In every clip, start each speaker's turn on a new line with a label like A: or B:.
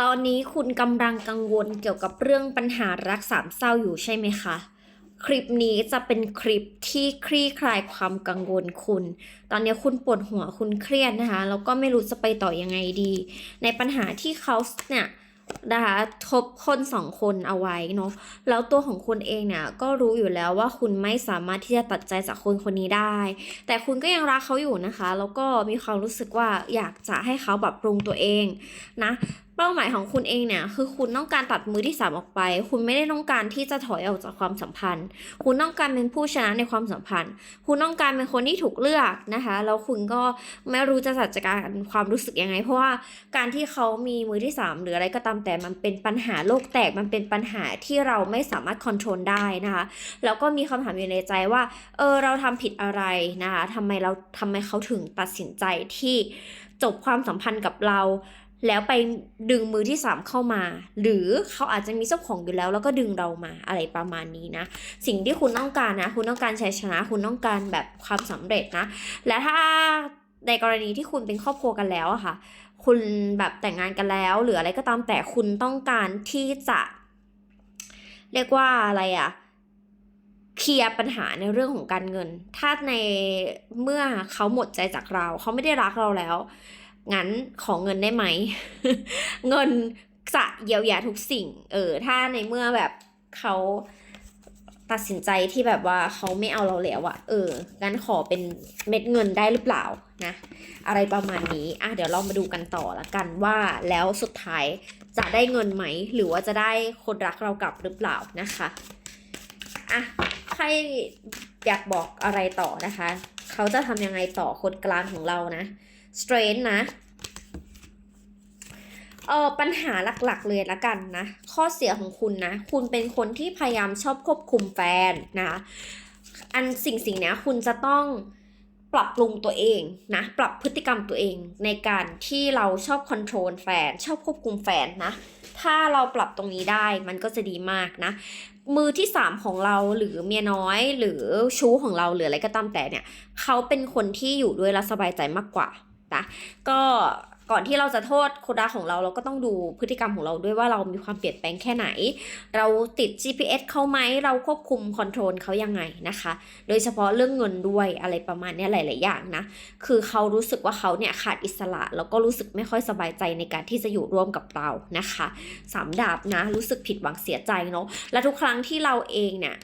A: ตอนนี้คุณกำลังกังวลเกี่ยวกับเรื่องปัญหารักสามเศร้าอยู่ใช่ไหมคะ คลิปนี้จะเป็นคลิปที่คลี่คลายความกังวลคุณ ตอนนี้คุณปวดหัวคุณเครียดนะคะแล้วก็ไม่รู้จะไปต่อยังไงดี ในปัญหาที่เขาเนี่ยนะคะทบคนสองคนเอาไว้เนาะแล้วตัวของคุณเองเนี่ยก็รู้อยู่แล้วว่าคุณไม่สามารถที่จะตัดใจจากคนคนนี้ได้ แต่คุณก็ยังรักเขาอยู่นะคะ แล้วก็มีความรู้สึกว่าอยากจะให้เขาปรับปรุงตัวเองนะ เป้าหมายของคุณเองเนี่ยคือคุณต้องการตัดมือที่สามออกไป คุณไม่ได้ต้องการที่จะถอยออกจากความสัมพันธ์ คุณต้องการเป็นผู้ชนะในความสัมพันธ์ คุณต้องการเป็นคนที่ถูกเลือกนะคะแล้วคุณก็ไม่รู้จะจัดการความรู้สึกยังไง เพราะว่าการที่เขามีมือที่สามหรืออะไรก็ตามแต่มันเป็นปัญหาโลกแตกมันเป็นปัญหาที่เราไม่สามารถควบคุมได้นะคะแล้วก็มีคำถามอยู่ในใจว่าเออเราทำผิดอะไรนะคะทำไมเราทำไมเขาถึงตัดสินใจที่จบความสัมพันธ์กับเรา แล้วไปดึงมือที่สามเข้ามา หรือเขาอาจจะมีเจ้าของอยู่แล้ว แล้วก็ดึงเรามาอะไรประมาณนี้นะ สิ่งที่คุณต้องการนะ คุณต้องการชัยชนะ คุณต้องการแบบความสำเร็จนะ และถ้าในกรณีที่คุณเป็นครอบครัวกันแล้วอะค่ะ คุณแบบแต่งงานกันแล้ว หรืออะไรก็ตามแต่คุณต้องการที่จะ เรียกว่าอะไรอะเคลียร์ปัญหาในเรื่องของการเงิน ถ้าในเมื่อเขาหมดใจจากเรา เขาไม่ได้รักเราแล้ว งั้นขอเงินได้ไหม เงินจะเยียวยาทุกสิ่ง เออ ถ้าในเมื่อแบบเขาตัดสินใจที่แบบว่าเขาไม่เอาเราแล้วอะเออ งั้นขอเป็นเม็ดเงินได้หรือเปล่านะ อะไรประมาณนี้ อะ เดี๋ยวเรามาดูกันต่อละกันว่าแล้วสุดท้ายจะได้เงินไหม หรือว่าจะได้คนรักเรากลับหรือเปล่านะคะ อะ ใครอยากบอกอะไรต่อนะคะ เขาจะทำยังไงต่อคนกลางของเรานะ strength นะเออปัญหาหลักๆเลยละกันนะ ข้อเสียของคุณนะ คุณเป็นคนที่พยายามชอบควบคุมแฟนนะอันสิ่งสิ่งเนี้ยคุณจะต้องปรับปรุงตัวเองนะปรับพฤติกรรมตัวเองในการที่เราชอบคอนโทรลแฟน ชอบควบคุมแฟนนะ ถ้าเราปรับตรงนี้ได้มันก็จะดีมากนะ มือที่สามของเราหรือเมียน้อยหรือชู้ของเราหรืออะไรก็ตามแต่เนี่ย เขาเป็นคนที่อยู่ด้วยแล้วสบายใจมากกว่า นะก็ก่อนที่เราจะโทษโคนรักของเราเราก็ต้องดูพฤติกรรมของเราด้วยว่าเรามีความเปลี่ยนแปลงแค่ไหน เราติด GPS เขาไหมเราควบคุมคอนโทรลเขายังไงนะคะ โดยเฉพาะเรื่องเงินด้วยอะไรประมาณนี้ยหลาย ๆ อย่างนะ คือเขารู้สึกว่าเขาเนี่ยขาดอิสระ แล้วก็รู้สึกไม่ค่อยสบายใจในการที่จะอยู่ร่วมกับเรานะคะสามดาบนะรู้สึกผิดหวังเสียใจเนาะและทุกครั้งที่เราเองเนี่ย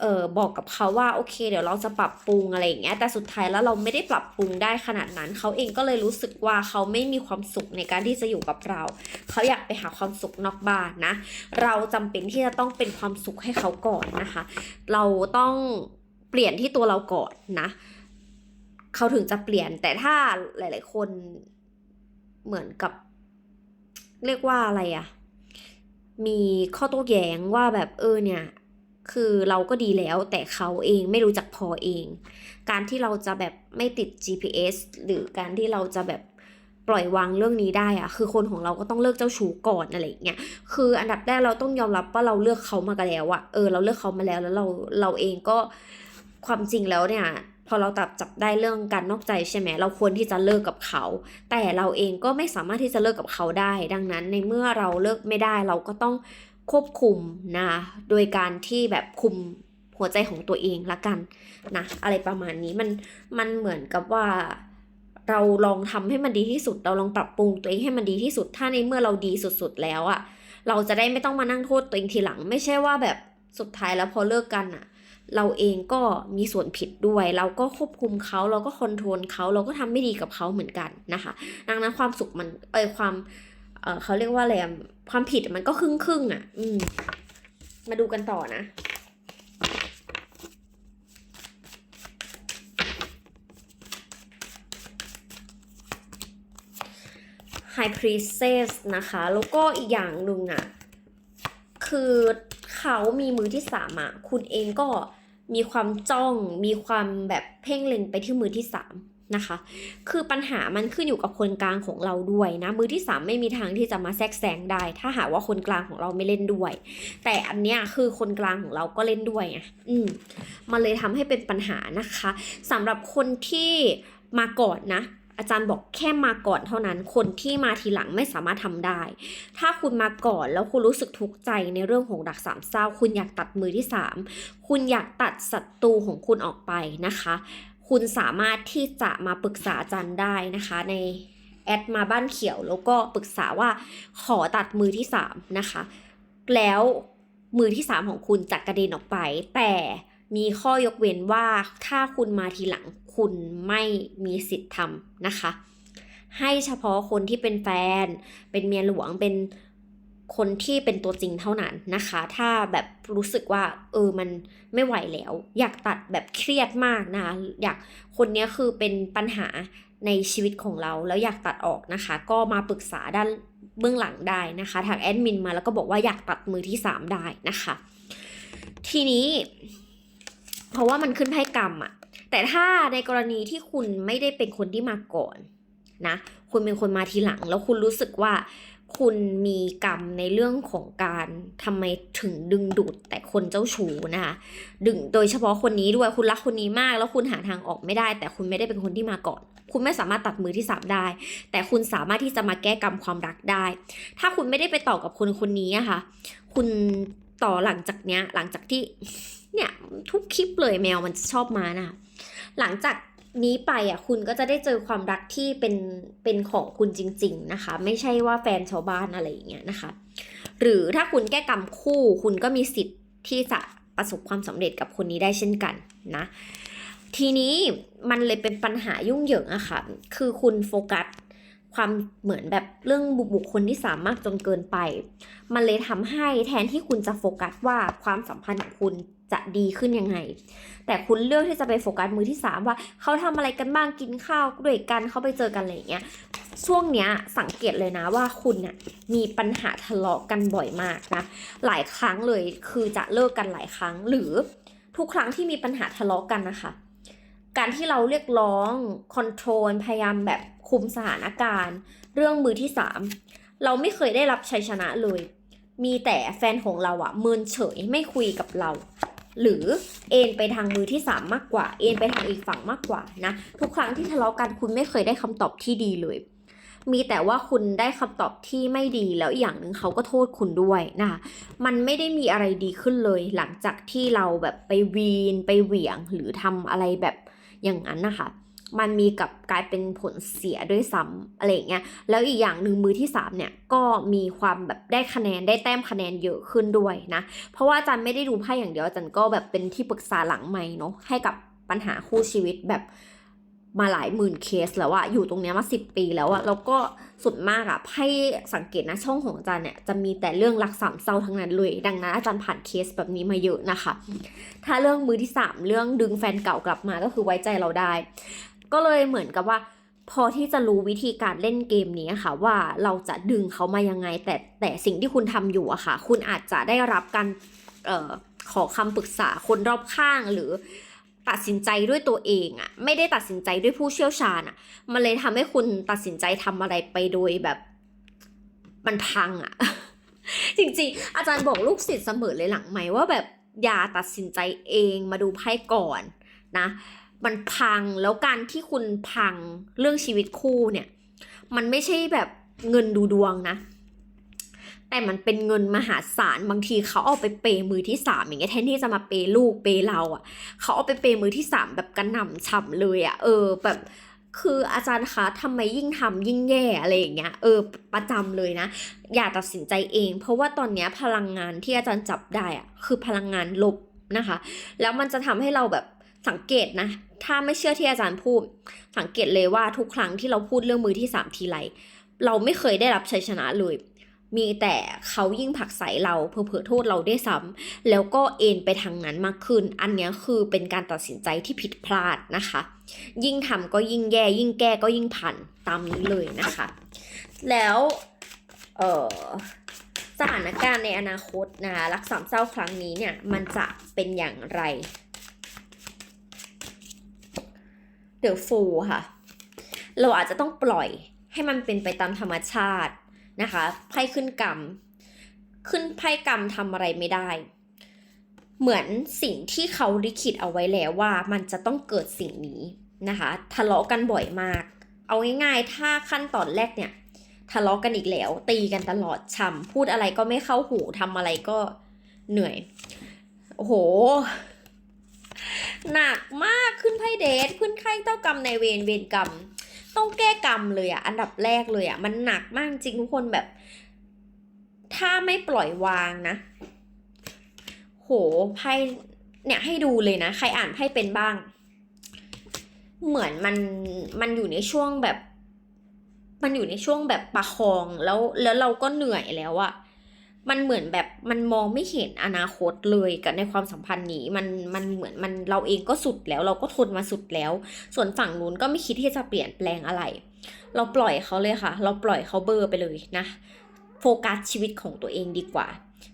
A: เออบอกกับเขาว่าโอเค เดี๋ยวเราจะปรับปรุงอะไรอย่างเงี้ยแต่สุดท้ายแล้วเราไม่ได้ปรับปรุงได้ขนาดนั้น เขาเองก็เลยรู้สึกว่าเขาไม่มีความสุขในการที่จะอยู่กับเรา เขาอยากไปหาความสุขนอกบ้านนะ เราจำเป็นที่จะต้องเป็นความสุขให้เขาก่อนนะคะ เราต้องเปลี่ยนที่ตัวเราก่อนนะเขาถึงจะเปลี่ยนแต่ถ้าหลาย ๆ คนเหมือนกับ เรียกว่าอะไรอะมีข้อโต้แย้งว่าแบบเออเนี่ย คือเราก็ดีแล้วแต่เขาเองไม่รู้จักพอเอง การที่เราจะแบบไม่ติด GPS หรือการที่เราจะแบบปล่อยวางเรื่องนี้ได้อะคือคนของเราก็ต้องเลิกเจ้าชู้ก่อนอะไรอย่างเงี้ยคืออันดับแรกเราต้องยอมรับว่าเราเลือกเขามากันแล้วอะเออเราเลือกเขามาแล้วแล้วเราเราเองก็ความจริงแล้วเนี่ยพอเราตับจับได้เรื่องการนอกใจใช่ไหมเราควรที่จะเลิกกับเขา แต่เราเองก็ไม่สามารถที่จะเลิกกับเขาได้ ดังนั้นในเมื่อเราเลิกไม่ได้เราก็ต้อง ควบคุมนะโดยการที่แบบคุมหัวใจของตัวเองละกันนะอะไรประมาณนี้มันมันเหมือนกับว่าเราลองทำให้มันดีที่สุด เราลองปรับปรุงตัวเองให้มันดีที่สุด ถ้าในเมื่อเราดีสุดๆแล้วอะเราจะได้ไม่ต้องมานั่งโทษตัวเองทีหลัง ไม่ใช่ว่าแบบสุดท้ายแล้วพอเลิกกันอะเราเองก็มีส่วนผิดด้วย เราก็ควบคุมเขาเราก็คอนโทรลเขาเราก็ทำไม่ดีกับเขาเหมือนกันนะคะ ดังนั้นความสุขมันเออความ เออเขาเรียกว่าอะไรความผิดมันก็ครึ่งครึ่งอะ อืม มาดูกันต่อนะ High Priestess นะคะ แล้วก็อีกอย่างหนึ่งอะ คือเขามีมือที่สามอะ คุณเองก็มีความจ้อง มีความแบบเพ่งเล็งไปที่มือที่สาม นะคะ คือปัญหามันขึ้นอยู่กับคนกลางของเราด้วยนะ มือที่สามไม่มีทางที่จะมาแทรกแซงได้ ถ้าหากว่าคนกลางของเราไม่เล่นด้วย แต่อันเนี้ยคือคนกลางของเราก็เล่นด้วยไงอืมมันเลยทำให้เป็นปัญหานะคะสำหรับคนที่มาก่อนนะอาจารย์บอกแค่มาก่อนเท่านั้น คนที่มาทีหลังไม่สามารถทำได้ ถ้าคุณมาก่อนแล้วคุณรู้สึกทุกข์ใจในเรื่องของดักสามเศร้า คุณอยากตัดมือที่สามคุณอยากตัดศัตรูของคุณออกไปนะคะ คุณสามารถที่จะมาปรึกษาอาจารย์ได้นะคะในแอดมาบ้านเขียวแล้วก็ปรึกษาว่าขอตัดมือที่สามนะคะ แล้วมือที่สามของคุณจะกระเด็นออกไป แต่มีข้อยกเว้นว่าถ้าคุณมาทีหลังคุณไม่มีสิทธิ์ทำนะคะ ให้เฉพาะคนที่เป็นแฟน เป็นเมียหลวงเป็น คนที่เป็นตัวจริงเท่านั้นนะคะ ถ้าแบบรู้สึกว่า เออมันไม่ไหวแล้ว อยากตัดแบบเครียดมากนะอยากคนนี้คือเป็นปัญหาในชีวิตของเราแล้วอยากตัดออกนะคะ ก็มาปรึกษาด้านเบื้องหลังได้นะคะทางแอดมินมาแล้วก็บอกว่าอยากตัดมือที่ 3 ได้นะคะ ทีนี้ เพราะว่ามันขึ้นไพ่กรรมอะแต่ถ้าในกรณีที่คุณไม่ได้เป็นคนที่มาก่อนนะคุณเป็นคนมาทีหลัง แล้วคุณรู้สึกว่า คุณมีกรรมในเรื่องของการทำไมถึงดึงดูดแต่คนเจ้าชู้นะคะดึงโดยเฉพาะคนนี้ด้วยคุณรักคนนี้มาก แล้วคุณหาทางออกไม่ได้ แต่คุณไม่ได้เป็นคนที่มาก่อน คุณไม่สามารถตัดมือที่สามได้ แต่คุณสามารถที่จะมาแก้กรรมความรักได้ ถ้าคุณไม่ได้ไปต่อกับคนคนนี้อะค่ะ คุณต่อหลังจากเนี้ยหลังจากที่เนี่ยทุกคลิปเลยแมวมันชอบมานะหลังจาก นี้ไปอะคุณก็จะได้เจอความรักที่เป็นเป็นของคุณจริง ๆนะคะ ไม่ใช่ว่าแฟนชาวบ้านอะไรอย่างเงี้ยนะคะ หรือถ้าคุณแก้กรรมคู่ คุณก็มีสิทธิ์ที่จะประสบความสำเร็จกับคนนี้ได้เช่นกันนะทีนี้มันเลยเป็นปัญหายุ่งเหยิงอะค่ะ คือคุณโฟกัสความเหมือนแบบเรื่องบุคคลที่สามมากจนเกินไป มันเลยทำให้แทนที่คุณจะโฟกัสว่าความสัมพันธ์ของคุณ จะดีขึ้นยังไง แต่คุณเลือกที่จะไปโฟกัสมือที่สามว่าเขาทำอะไรกันบ้างกินข้าวด้วยกันเขาไปเจอกันอะไรอย่างเงี้ยช่วงเนี้ยสังเกตเลยนะว่าคุณน่ะมีปัญหาทะเลาะกันบ่อยมากนะหลายครั้งเลยคือจะเลิกกันหลายครั้ง หรือทุกครั้งที่มีปัญหาทะเลาะกันนะคะ การที่เราเรียกร้องคอนโทรลพยายามแบบคุมสถานการณ์ เรื่องมือที่สามเราไม่เคยได้รับชัยชนะเลย มีแต่แฟนของเราอะเมินเฉยไม่คุยกับเรา หรือเอ็นไปทางมือที่สามมากกว่า เอ็นไปทางอีกฝั่งมากกว่านะ ทุกครั้งที่ทะเลาะกันคุณไม่เคยได้คำตอบที่ดีเลย มีแต่ว่าคุณได้คำตอบที่ไม่ดีแล้วอีกอย่างหนึ่งเขาก็โทษคุณด้วยนะคะมันไม่ได้มีอะไรดีขึ้นเลย หลังจากที่เราแบบไปวีนไปเหวี่ยงหรือทำอะไรแบบอย่างนั้นนะคะ มันมีกับกลายเป็นผลเสียด้วยซ้ำอะไรเงี้ย แล้วอีกอย่างหนึ่งมือที่ 3 เนี่ย ก็มีความแบบได้คะแนนได้แต้มคะแนนเยอะขึ้นด้วยนะ เพราะว่าอาจารย์ไม่ได้ดูไพ่อย่างเดียวอาจารย์ก็แบบเป็นที่ปรึกษาหลังไม่เนาะให้กับปัญหาคู่ชีวิตแบบมาหลายหมื่นเคสแล้วอะอยู่ตรงเนี้ยมาสิปีแล้วอะแล้วก็สุดมากอะให้สังเกตนะช่องของอาจารย์เนี่ยจะมีแต่เรื่องรักสามเศร้าทั้งนั้นเลย ดังนั้นอาจารย์ผ่านเคสแบบนี้มาเยอะนะคะ ถ้าเรื่องมือที่สามเรื่องดึงแฟนเก่ากลับมาก็คือไว้ใจเราได้ ก็เลยเหมือนกับว่า พอที่จะรู้วิธีการเล่นเกมนี้ค่ะ ว่าเราจะดึงเขามายังไง แต่แต่สิ่งที่คุณทำอยู่อะค่ะ คุณอาจจะได้รับการออขอคำปรึกษาคนรอบข้างหรือตัดสินใจด้วยตัวเองอะไม่ได้ตัดสินใจด้วยผู้เชี่ยวชาญอะมันเลยทำให้คุณตัดสินใจทำอะไรไปโดยแบบมันพังอะจริงๆ อาจารย์บอกลูกศิษย์เสมอเลยหลังไหมว่าแบบอย่าตัดสินใจเองมาดูไพ่ก่อนนะ มันพังแล้วการที่คุณพังเรื่องชีวิตคู่เนี่ย มันไม่ใช่แบบเงินดูดวงนะ แต่มันเป็นเงินมหาศาลบางทีเขาเอาไปเปย์มือที่สามอย่างเงี้ยแทนที่จะมาเปย์ลูกเปย์เราอะ่ะ เขาเอาไปเปย์มือที่สามแบบกระหน่ำฉ่ำเลยอะ่ะเออแบบคืออาจารย์คะทำไมยิ่งทำยิ่งแย่อะไรอย่างเงี้ยเออประจำเลยนะ อย่าตัดสินใจเอง เพราะว่าตอนเนี้ยพลังงานที่อาจารย์จับได้อะคือพลังงานลบนะคะ แล้วมันจะทำให้เราแบบ สังเกตนะ ถ้าไม่เชื่อที่อาจารย์พูด สังเกตเลยว่าทุกครั้งที่เราพูดเรื่องมือที่สามทีไรเราไม่เคยได้รับชัยชนะเลย มีแต่เขายิ่งผลักใส่เราเผลอๆโทษเราได้ซ้ำแล้วก็เอ็นไปทางนั้นมากขึ้น อันนี้คือเป็นการตัดสินใจที่ผิดพลาดนะคะ ยิ่งทำก็ยิ่งแย่ยิ่งแก้ก็ยิ่งพันตามนี้เลยนะคะ แล้วเออสถานการณ์ในอนาคตนะคะรักสามเศร้าครั้งนี้เนี่ยมันจะเป็นอย่างไร เดอะฟูค่ะ เราอาจจะต้องปล่อยให้มันเป็นไปตามธรรมชาตินะคะไพ่ขึ้นกรรม ขึ้นไพ่กรรมทำอะไรไม่ได้ เหมือนสิ่งที่เขาลิขิตเอาไว้แล้วว่ามันจะต้องเกิดสิ่งนี้นะคะทะเลาะกันบ่อยมาก เอาง่ายๆ ถ้าขั้นตอนแรกเนี่ยทะเลาะกันอีกแล้ว ตีกันตลอดช้ำพูดอะไรก็ไม่เข้าหูทำอะไรก็เหนื่อย โอ้โห หนักมากขึ้นไพ่เดทขึ้นไข้เต้ากรรมในเวรเวรกรรม ต้องแก้กรรมเลยอะอันดับแรกเลยอะมันหนักมากจริงทุกคนแบบ ถ้าไม่ปล่อยวางนะ โหไพ่เนี่ยให้ดูเลยนะ ใครอ่านไพ่เป็นบ้าง เหมือนมันมันอยู่ในช่วงแบบ มันอยู่ในช่วงแบบประคองแล้วแล้วเราก็เหนื่อยแล้วอะ มันเหมือนแบบมันมองไม่เห็นอนาคตเลยกับในความสัมพันธ์นี้มันมันเหมือนมันเราเองก็สุดแล้วเราก็ทนมาสุดแล้ว ส่วนฝั่งนู้นก็ไม่คิดที่จะเปลี่ยนแปลงอะไร เราปล่อยเขาเลยค่ะ เราปล่อยเขาเบอร์ไปเลยนะโฟกัสชีวิตของตัวเองดีกว่า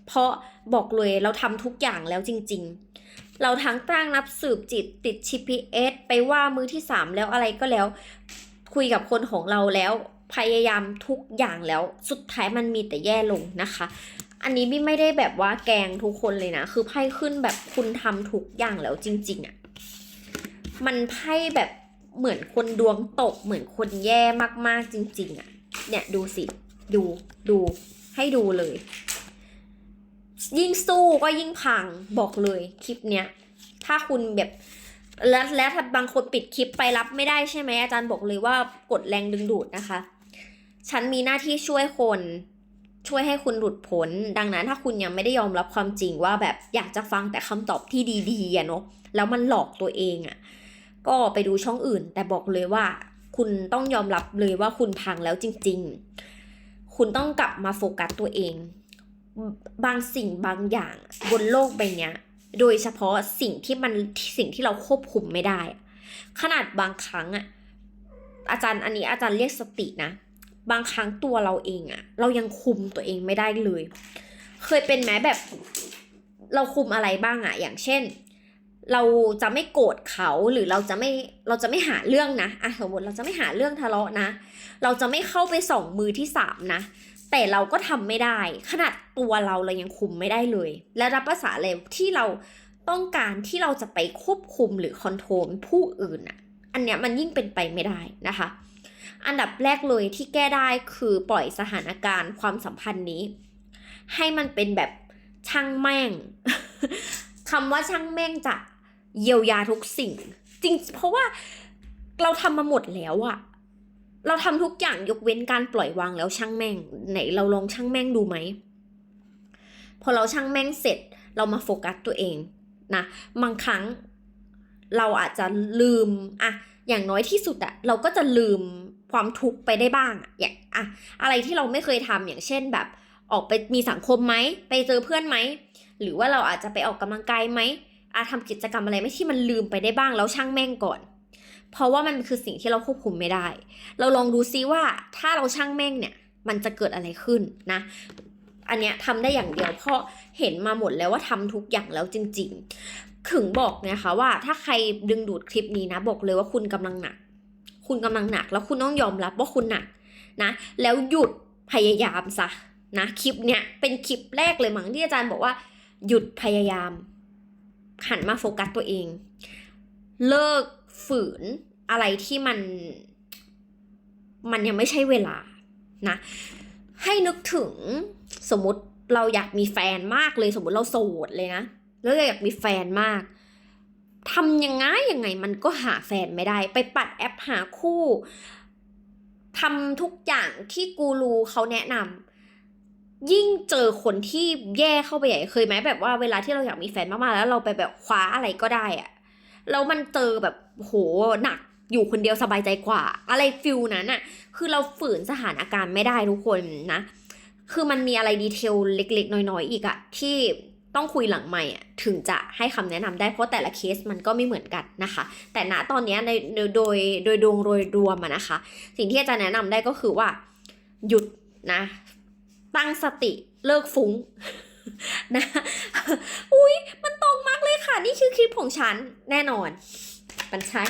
A: เพราะบอกเลยเราทำทุกอย่างแล้วจริง ๆ เราทั้งตั้งนับสืบจิตติด GPS ไปว่ามือที่สามแล้วอะไรก็แล้ว คุยกับคนของเราแล้ว พยายามทุกอย่างแล้วสุดท้ายมันมีแต่แย่ลงนะคะ อันนี้บี้ไม่ได้แบบว่าแกล้งทุกคนเลยนะ คือไพ่ขึ้นแบบคุณทำทุกอย่างแล้วจริงๆอะ่ะมันไพ่แบบเหมือนคนดวงตกเหมือนคนแย่มากๆจริง ๆอะ่ะ เนี่ยดูสิดูดูให้ดูเลย ยิ่งสู้ก็ยิ่งพังบอกเลยคลิปเนี้ยถ้าคุณแบบแล้วแล้วถ้าบางคนปิดคลิปไปรับไม่ได้ใช่ไหมอาจารย์บอกเลยว่ากดแรงดึงดูดนะคะ ฉันมีหน้าที่ช่วยคน ช่วยให้คุณหลุดพ้น ดังนั้นถ้าคุณยังไม่ได้ยอมรับความจริงว่าแบบอยากจะฟังแต่คำตอบที่ดีๆอะเนาะแล้วมันหลอกตัวเองอะก็ไปดูช่องอื่น แต่บอกเลยว่า คุณต้องยอมรับเลยว่าคุณพังแล้วจริง ๆ คุณต้องกลับมาโฟกัสตัวเอง บางสิ่งบางอย่างบนโลกใบนี้โดยเฉพาะสิ่งที่มันสิ่งที่เราควบคุมไม่ได้อะขนาดบางครั้งอะอาจารย์อันนี้อาจารย์เรียกสตินะ บางครั้งตัวเราเองอะเรายังคุมตัวเองไม่ได้เลย เคยเป็นไหมแบบเราคุมอะไรบ้างอะอย่างเช่น เราจะไม่โกรธเขาหรือเราจะไม่เราจะไม่หาเรื่องนะอะสมมติเราจะไม่หาเรื่องทะเลาะนะ เราจะไม่เข้าไปส่องมือที่สามนะ แต่เราก็ทำไม่ได้ ขนาดตัวเราเรายังคุมไม่ได้เลย และรับภาษาเลยที่เราต้องการที่เราจะไปควบคุมหรือคอนโทรลผู้อื่นอะอันเนี้ยมันยิ่งเป็นไปไม่ได้นะคะ อันดับแรกเลยที่แก้ได้คือปล่อยสถานการณ์ความสัมพันธ์นี้ ให้มันเป็นแบบช่างแม่งคำว่าช่างแม่งจะเยียวยาทุกสิ่ง จริง เพราะว่าเราทำมาหมดแล้วอะเราทำทุกอย่างยกเว้นการปล่อยวางแล้วช่างแม่ง ไหนเราลองช่างแม่งดูไหมพอเราช่างแม่งเสร็จเรามาโฟกัสตัวเองนะบางครั้งเราอาจจะลืมอะอย่างน้อยที่สุดอะเราก็จะลืม ความทุกข์ไปได้บ้างอะอย่างอะอะไรที่เราไม่เคยทำอย่างเช่นแบบ ออกไปมีสังคมไหมไปเจอเพื่อนไหมหรือว่าเราอาจจะไปออกกำลังกายไหมอาทำกิจกรรมอะไรไม่ที่มันลืมไปได้บ้างแล้วช่างแม่งก่อน เพราะว่ามันคือสิ่งที่เราควบคุมไม่ได้ เราลองดูซิว่าถ้าเราช่างแม่งเนี่ยมันจะเกิดอะไรขึ้นนะ อันเนี้ยทำได้อย่างเดียวเพราะเห็นมาหมดแล้วว่าทำทุกอย่างแล้วจริง ๆ ถึงบอกนะคะว่าถ้าใครดึงดูดคลิปนี้นะ บอกเลยว่าคุณกำลังหนัก คุณกำลังหนัก แล้วคุณต้องยอมรับว่าคุณหนักนะ แล้วหยุดพยายามซะนะคลิปเนี้ยเป็นคลิปแรกเลยมั้งที่อาจารย์บอกว่า หยุดพยายาม หันมาโฟกัสตัวเอง เลิกฝืนอะไรที่มัน มันยังไม่ใช่เวลานะ ให้นึกถึงสมมติเราอยากมีแฟนมากเลยสมมติเราโสดเลยนะแล้วเราอยากมีแฟนมาก ทำยังไงยังไงมันก็หาแฟนไม่ได้ ไปปัดแอปหาคู่ทำทุกอย่างที่กูรูเขาแนะนำยิ่งเจอคนที่แย่เข้าไปใหญ่เคยไหมแบบว่าเวลาที่เราอยากมีแฟนมากๆแล้วเราไปแบบคว้าอะไรก็ได้อะแล้วมันเจอแบบโหหนักอยู่คนเดียวสบายใจกว่า อะไรฟิลนั้นอะคือเราฝืนสถานการณ์ไม่ได้ทุกคนนะ คือมันมีอะไรดีเทลเล็ก ๆ น้อยๆอีกอะที่ ต้องคุยหลังใหม่อะถึงจะให้คำแนะนำได้เพราะแต่ละเคสมันก็ไม่เหมือนกันนะคะ แต่ณตอนนี้ในโดยโดยดวงโดยรวมนะคะ สิ่งที่อาจารย์แนะนำได้ก็คือว่า หยุดนะ ตั้งสติเลิกฟุ้งนะอุ้ยมันตรงมากเลยค่ะ นี่คือคลิปของฉันแน่นอนมันใช่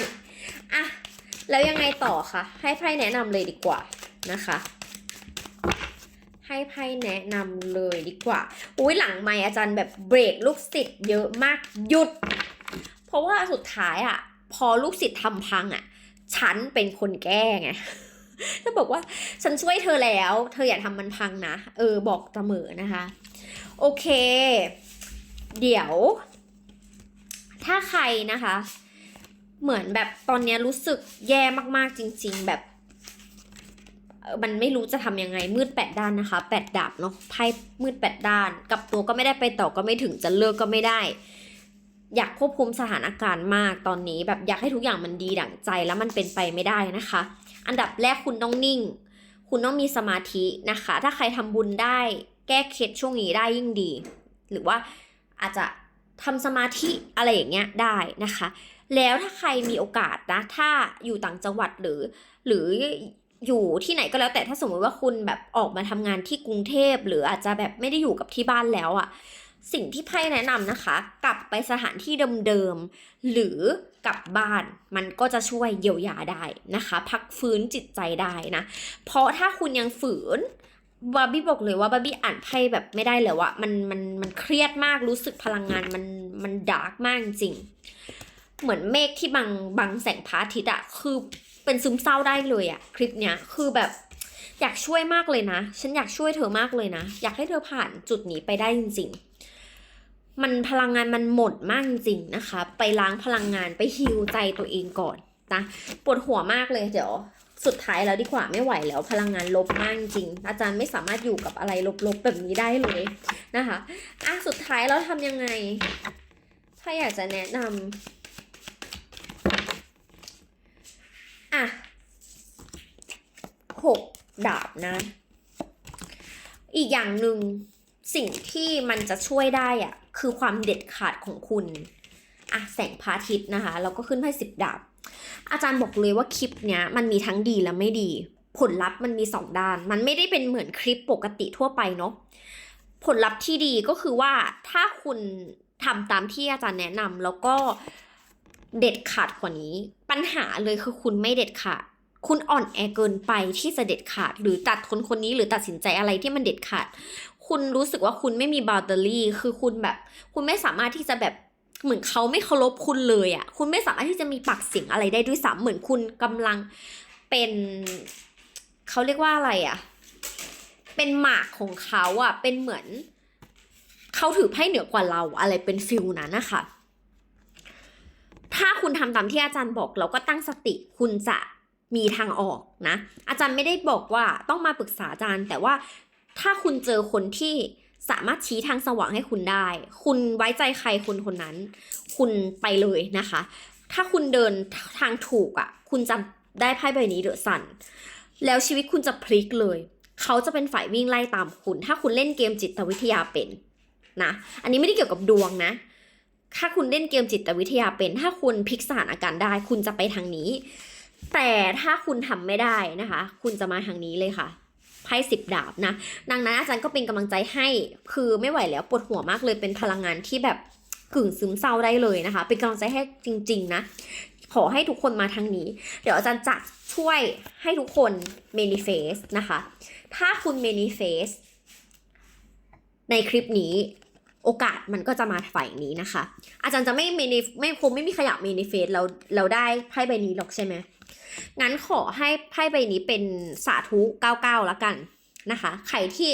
A: อะแล้วยังไงต่อคะให้ไพ่แนะนำเลยดีกว่านะคะ ให้ไพ่แนะนำเลยดีกว่า อุ้ยหลังไม่อาจารย์แบบเบรกลูกศิษย์เยอะมากหยุด เพราะว่าสุดท้ายอะพอลูกศิษย์ทำพังอะฉันเป็นคนแก้ไงจะบอกว่าฉันช่วยเธอแล้ว เธออย่าทำมันพังนะ เออบอกเสมอนะคะ โอเค เดี๋ยว ถ้าใครนะคะ เหมือนแบบตอนเนี้ยรู้สึกแย่มากๆจริง ๆ แบบ มันไม่รู้จะทำยังไงมืดแปดด้านนะคะแปดดาบเนาะไพ่มืดแปดด้าน กับตัวก็ไม่ได้ไปต่อก็ไม่ถึงจะเลิกก็ไม่ได้ อยากควบคุมสถานการณ์มากตอนนี้ แบบอยากให้ทุกอย่างมันดีดั่งใจแล้วมันเป็นไปไม่ได้นะคะ อันดับแรกคุณต้องนิ่ง คุณต้องมีสมาธินะคะ ถ้าใครทำบุญได้แก้เคล็ดช่วงนี้ได้ยิ่งดี หรือว่าอาจจะทำสมาธิอะไรอย่างเงี้ยได้นะคะ แล้วถ้าใครมีโอกาสนะถ้าอยู่ต่างจังหวัดหรือ หรือ อยู่ที่ไหนก็แล้วแต่ถ้าสมมติว่าคุณแบบออกมาทำงานที่กรุงเทพ หรืออาจจะแบบไม่ได้อยู่กับที่บ้านแล้วอะ่ะสิ่งที่ไพ่แนะนำนะคะ กลับไปสถานที่เดิมๆหรือกลับบ้านมันก็จะช่วยเยียวยาได้นะคะ พักฟื้นจิตใจได้นะ เพราะถ้าคุณยังฝืนบาร์บี้บอกเลยว่าบาร์บี้อ่านไพ่แบบไม่ได้เลยว่ามันมันมันเครียดมากรู้สึกพลังงานมันมันดาร์กมากจริง เหมือนเมฆที่บังบังแสงพระอาทิตย์อะคือ เป็นซึมเศร้าได้เลยอะคลิปเนี้ยคือแบบอยากช่วยมากเลยนะ ฉันอยากช่วยเธอมากเลยนะ อยากให้เธอผ่านจุดนี้ไปได้จริง ๆ มันพลังงานมันหมดมากจริงๆนะคะ ไปล้างพลังงานไปฮิวใจตัวเองก่อนนะปวดหัวมากเลยเดี๋ยวสุดท้ายแล้วดีกว่าไม่ไหวแล้วพลังงานลบมากจริง อาจารย์ไม่สามารถอยู่กับอะไรลบๆแบบนี้ได้เลยนะคะอะสุดท้ายแล้วทำยังไง ถ้าอยากจะแนะนำ อะหกดาบนะ อีกอย่างหนึ่งสิ่งที่มันจะช่วยได้อะคือความเด็ดขาดของคุณอะแสงพระอาทิตย์นะคะ แล้วก็ขึ้นไพ่สิบดาบ อาจารย์บอกเลยว่าคลิปเนี้ยมันมีทั้งดีและไม่ดี ผลลัพธ์มันมีสองด้าน มันไม่ได้เป็นเหมือนคลิปปกติทั่วไปเนาะผลลัพธ์ที่ดีก็คือว่าถ้าคุณทำตามที่อาจารย์แนะนำแล้วก็ เด็ดขาดกว่านี้ ปัญหาเลยคือคุณไม่เด็ดขาด คุณอ่อนแอเกินไปที่จะเด็ดขาด หรือตัดคนคนนี้หรือตัดสินใจอะไรที่มันเด็ดขาด คุณรู้สึกว่าคุณไม่มีบา u เ d อรี่ คือคุณแบบ คุณไม่สามารถที่จะแบบเหมือนเขาไม่เคารพคุณเลยอะ่ะ คุณไม่สามารถที่จะมีปากเสียงอะไรได้ด้วยซ้ำเหมือนคุณกำลังเป็นเขาเรียกว่าอะไรอะ่ะ เป็นหมากของเขาอะ่ะ เป็นเหมือนเขาถือไพ่เหนือกว่าเราอะไรเป็นฟิลนั้นนะคะ ถ้าคุณทำตามที่อาจารย์บอกแล้วก็ตั้งสติคุณจะมีทางออกนะ อาจารย์ไม่ได้บอกว่าต้องมาปรึกษาอาจารย์ แต่ว่าถ้าคุณเจอคนที่สามารถชี้ทางสว่างให้คุณได้ คุณไว้ใจใครคนคนนั้น คุณไปเลยนะคะ ถ้าคุณเดินทางถูกอะ่ะ คุณจะได้ไพ่ใบนี้เดอะสันแล้วชีวิตคุณจะพลิกเลย เขาจะเป็นฝ่ายวิ่งไล่ตามคุณ ถ้าคุณเล่นเกมจิตวิทยาเป็นนะ อันนี้ไม่ได้เกี่ยวกับดวงนะ ถ้าคุณเล่นเกมจิตวิทยาเป็น ถ้าคุณพลิกสถานการณ์ได้ คุณจะไปทางนี้ แต่ถ้าคุณทำไม่ได้นะคะ คุณจะมาทางนี้เลยค่ะไพ่สิบดาบนะดังนั้นอาจารย์ก็เป็นกำลังใจให้คือไม่ไหวแล้วปวดหัวมากเลยเป็นพลังงานที่แบบกึ่งซึมเศร้าได้เลยนะคะ เป็นกำลังใจให้จริง ๆ นะ ขอให้ทุกคนมาทางนี้ เดี๋ยวอาจารย์จะช่วยให้ทุกคน manifest นะคะ ถ้าคุณ manifest ในคลิปนี้ โอกาสมันก็จะมาฝ่ายนี้นะคะ อาจารย์จะไม่ manif ไม่คงไม่มีขยะ manifest เราเราได้ไพ่ใบนี้หรอกใช่ไหมงั้นขอให้ไพ่ใบนี้เป็นสาธุ99แล้วกันนะคะ ใครที่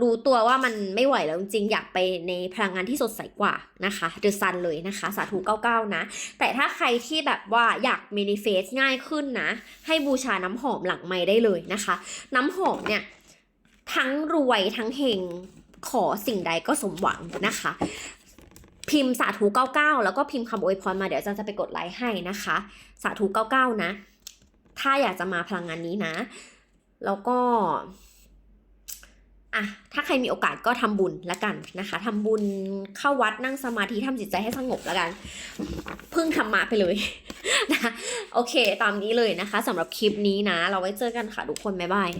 A: รู้ตัวว่ามันไม่ไหวแล้วจริงอยากไปในพลังงานที่สดใสกว่านะคะเดอะซันเลยนะคะ สาธุ99นะ แต่ถ้าใครที่แบบว่าอยาก manifest ง่ายขึ้นนะ ให้บูชาน้ำหอมหลังไม้ได้เลยนะคะ น้ำหอมเนี่ย ทั้งรวยทั้งเฮง ขอสิ่งใดก็สมหวังนะคะ พิมพ์สาธุ99 แล้วก็พิมพ์คำอวยพรมาเดี๋ยวอาจารย์จะไปกดไลค์ให้นะคะ สาธุ99 นะ ถ้าอยากจะมาพลังงานนี้นะ แล้วก็อะถ้าใครมีโอกาสก็ทำบุญละกันนะคะทำบุญเข้าวัดนั่งสมาธิทำจิตใจให้สงบละกัน พึ่งธรรมะไปเลยนะโอเค ตามนี้เลยนะคะสำหรับคลิปนี้นะ เราไว้เจอกันค่ะทุกคน บ๊ายบาย